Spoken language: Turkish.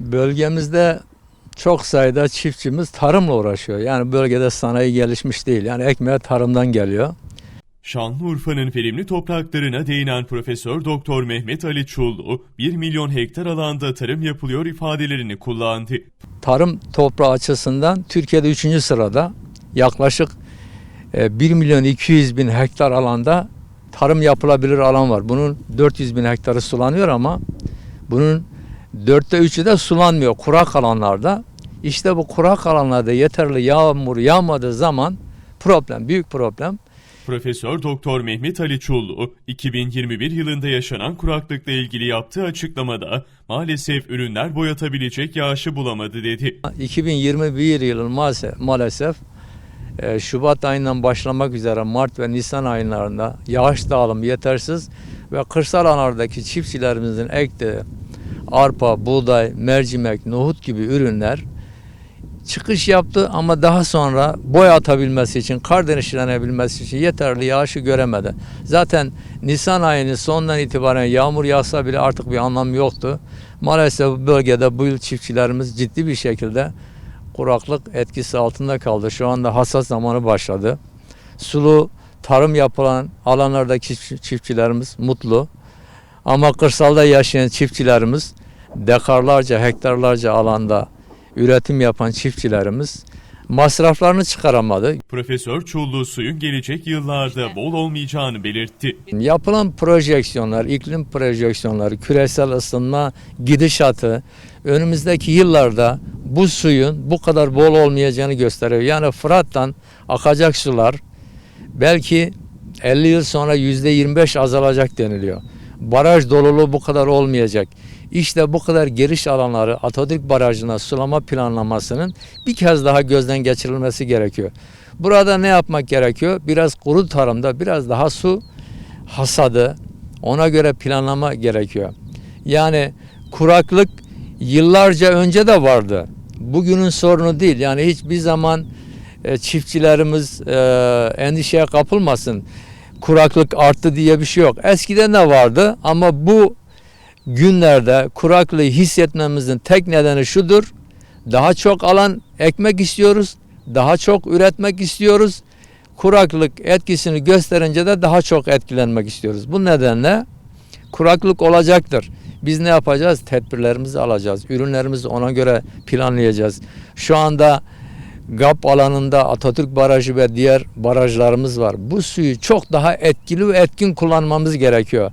Bölgemizde çok sayıda çiftçimiz tarımla uğraşıyor. Yani bölgede sanayi gelişmiş değil. Yani ekmeğe tarımdan geliyor. Şanlıurfa'nın verimli topraklarına değinen Profesör Doktor Mehmet Ali Çullu, 1 milyon hektar alanda tarım yapılıyor ifadelerini kullandı. Tarım toprağı açısından Türkiye'de 3. sırada yaklaşık e, 1 milyon 200 bin hektar alanda tarım yapılabilir alan var. Bunun 400 bin hektarı sulanıyor ama bunun dörtte üçü de sulanmıyor kurak alanlarda. İşte bu kurak alanlarda yeterli yağmur yağmadığı zaman problem, büyük problem. Profesör Doktor Mehmet Ali Çullu, 2021 yılında yaşanan kuraklıkla ilgili yaptığı açıklamada maalesef ürünler boyatabilecek yağışı bulamadı dedi. 2021 yılı maalesef, maalesef e, Şubat ayından başlamak üzere Mart ve Nisan aylarında yağış dağılımı yetersiz ve kırsal alanlardaki çiftçilerimizin ektiği arpa, buğday, mercimek, nohut gibi ürünler çıkış yaptı ama daha sonra boy atabilmesi için, kar denişlenebilmesi için yeterli yağışı göremedi. Zaten Nisan ayının sonundan itibaren yağmur yağsa bile artık bir anlamı yoktu. Maalesef bu bölgede bu yıl çiftçilerimiz ciddi bir şekilde kuraklık etkisi altında kaldı. Şu anda hasat zamanı başladı. Sulu tarım yapılan alanlardaki çift- çiftçilerimiz mutlu. Ama kırsalda yaşayan çiftçilerimiz dekarlarca, hektarlarca alanda üretim yapan çiftçilerimiz masraflarını çıkaramadı. Profesör Çullu suyun gelecek yıllarda bol olmayacağını belirtti. Yapılan projeksiyonlar, iklim projeksiyonları, küresel ısınma gidişatı önümüzdeki yıllarda bu suyun bu kadar bol olmayacağını gösteriyor. Yani Fırat'tan akacak sular belki 50 yıl sonra %25 azalacak deniliyor. Baraj doluluğu bu kadar olmayacak. İşte bu kadar giriş alanları Atatürk Barajı'na sulama planlamasının bir kez daha gözden geçirilmesi gerekiyor. Burada ne yapmak gerekiyor? Biraz kuru tarımda biraz daha su hasadı ona göre planlama gerekiyor. Yani kuraklık yıllarca önce de vardı. Bugünün sorunu değil. Yani hiçbir zaman e, çiftçilerimiz e, endişeye kapılmasın. Kuraklık arttı diye bir şey yok. Eskiden de vardı ama bu günlerde kuraklığı hissetmemizin tek nedeni şudur. Daha çok alan ekmek istiyoruz. Daha çok üretmek istiyoruz. Kuraklık etkisini gösterince de daha çok etkilenmek istiyoruz. Bu nedenle kuraklık olacaktır. Biz ne yapacağız? Tedbirlerimizi alacağız. Ürünlerimizi ona göre planlayacağız. Şu anda GAP alanında Atatürk Barajı ve diğer barajlarımız var. Bu suyu çok daha etkili ve etkin kullanmamız gerekiyor.